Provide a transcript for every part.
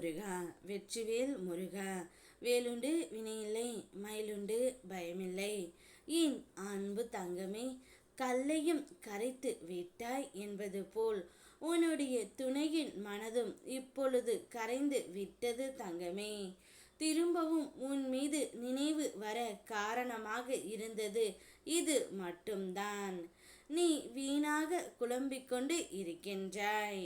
முருகா வெற்றிவேல் முருகா வேலுண்டு வினையில்லை மயிலுண்டு பயமில்லை. என் அன்பு தங்கமே கல்லையும் கரைத்து விட்டாய் என்பது போல் உன்னுடைய துணையின் மனதும் இப்பொழுது கரைந்து விட்டது தங்கமே. திரும்பவும் உன் மீது நினைவு வர காரணமாக இருந்தது இது மட்டும்தான். நீ வீணாக குழம்பிக்கொண்டு இருக்கின்றாய்.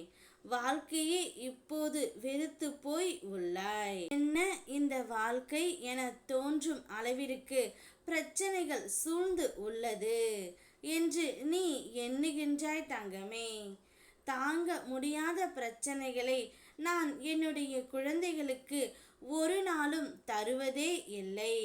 வாழ்க்கையே இப்போது வெறுத்து போய் உள்ளாய். என்ன இந்த வாழ்க்கை என தோன்றும் அளவிற்கு பிரச்சனைகள் சூழ்ந்து உள்ளது என்று நீ எண்ணுகின்றாய் தங்கமே. தாங்க முடியாத பிரச்சனைகளை நான் என்னுடைய குழந்தைகளுக்கு ஒரு நாளும் தருவதே இல்லை.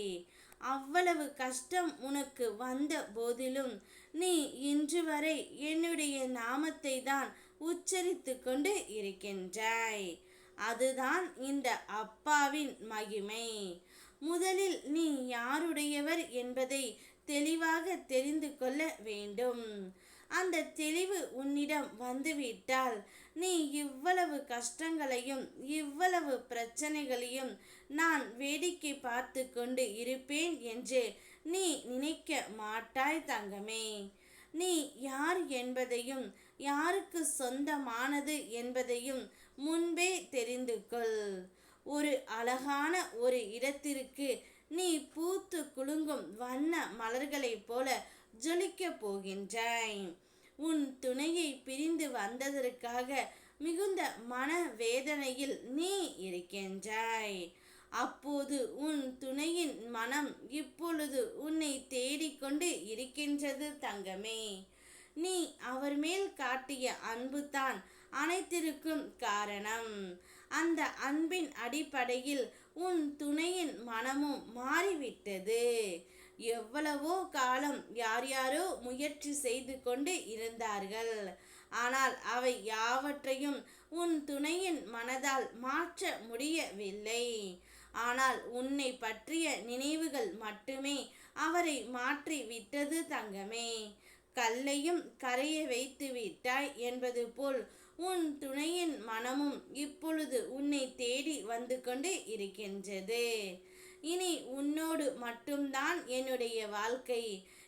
அவ்வளவு கஷ்டம் உனக்கு வந்த போதிலும் நீ இன்று வரை என்னுடைய நாமத்தை தான் உச்சரித்து கொண்டு இருக்கின்றாய். அதுதான் இந்த அப்பாவின் மகிமை. முதலில் நீ யாருடையவர் என்பதை தெளிவாக தெரிந்து கொள்ள வேண்டும். அந்த தெளிவு உன்னிடம் வந்துவிட்டால் நீ இவ்வளவு கஷ்டங்களையும் இவ்வளவு பிரச்சனைகளையும் நான் வேடிக்கை பார்த்து கொண்டு இருப்பேன் என்று நீ நினைக்க மாட்டாய் தங்கமே. நீ யார் என்பதையும் யாருக்கு சொந்தமானது என்பதையும் முன்பே தெரிந்து கொள் ஒரு அழகான ஒரு இடத்திற்கு நீ பூத்து குலுங்கும் வண்ண மலர்களைப் போல ஜொலிக்கப் போகின்றாய் உன் துணையை பிரிந்து வந்ததற்காக மிகுந்த மன வேதனையில் நீ இருக்கின்றாய். அப்போது உன் துணை மனம் இப்பொழுது உன்னை தேடிக்கொண்டு இருக்கின்றது தங்கமே. நீ அவர் மேல் காட்டிய அன்புதான் அனைத்திற்கும் காரணம். அந்த அன்பின் அடிப்படையில் உன் துணையின் மனமும் மாறிவிட்டது. எவ்வளவோ காலம் யார் யாரோ முயற்சி செய்து கொண்டு இருந்தார்கள். ஆனால் அவை யாவற்றையும் உன் துணையின் மனதால் மாற்ற முடியவில்லை. ஆனால் உன்னை பற்றிய நினைவுகள் மட்டுமே அவரை மாற்றி விட்டது தங்கமே. கல்லையும் கரைய வைத்து விட்டாய் என்பது போல் உன் துணையின் மனமும் இப்பொழுது உன்னை தேடி வந்து கொண்டு இருக்கின்றது. இனி உன்னோடு மட்டும்தான் என்னுடைய வாழ்க்கை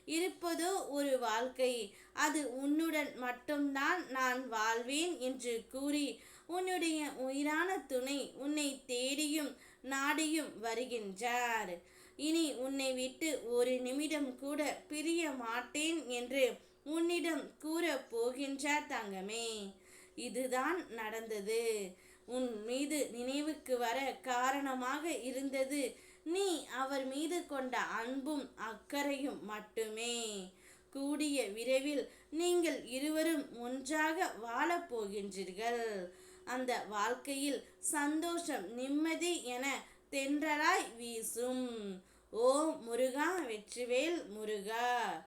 இருப்பதோ ஒரு வாழ்க்கை. அது உன்னுடன் மட்டும்தான் நான் வாழ்வேன் என்று கூறி உன்னுடைய உயிரான துணை உன்னை தேடியும் நாடியும் வருகின்றார். இனி உன்னை விட்டு ஒரு நிமிடம் கூட பிரிய மாட்டேன் என்று உன்னிடம் கூற போகின்றார் தங்கமே. இதுதான் நடந்தது. உன் மீது நினைவுக்கு வர காரணமாக இருந்தது. நீ அவர் மீது கொண்ட அன்பும் அக்கறையும் மட்டுமே. கூடிய விரைவில் நீங்கள் இருவரும் ஒன்றாக வாழப்போகின்றீர்கள் அந்த வாழ்க்கையில் சந்தோஷம் நிம்மதி என தென்றலாய் வீசும். ஓ முருகா வெற்றிவேல் முருகா!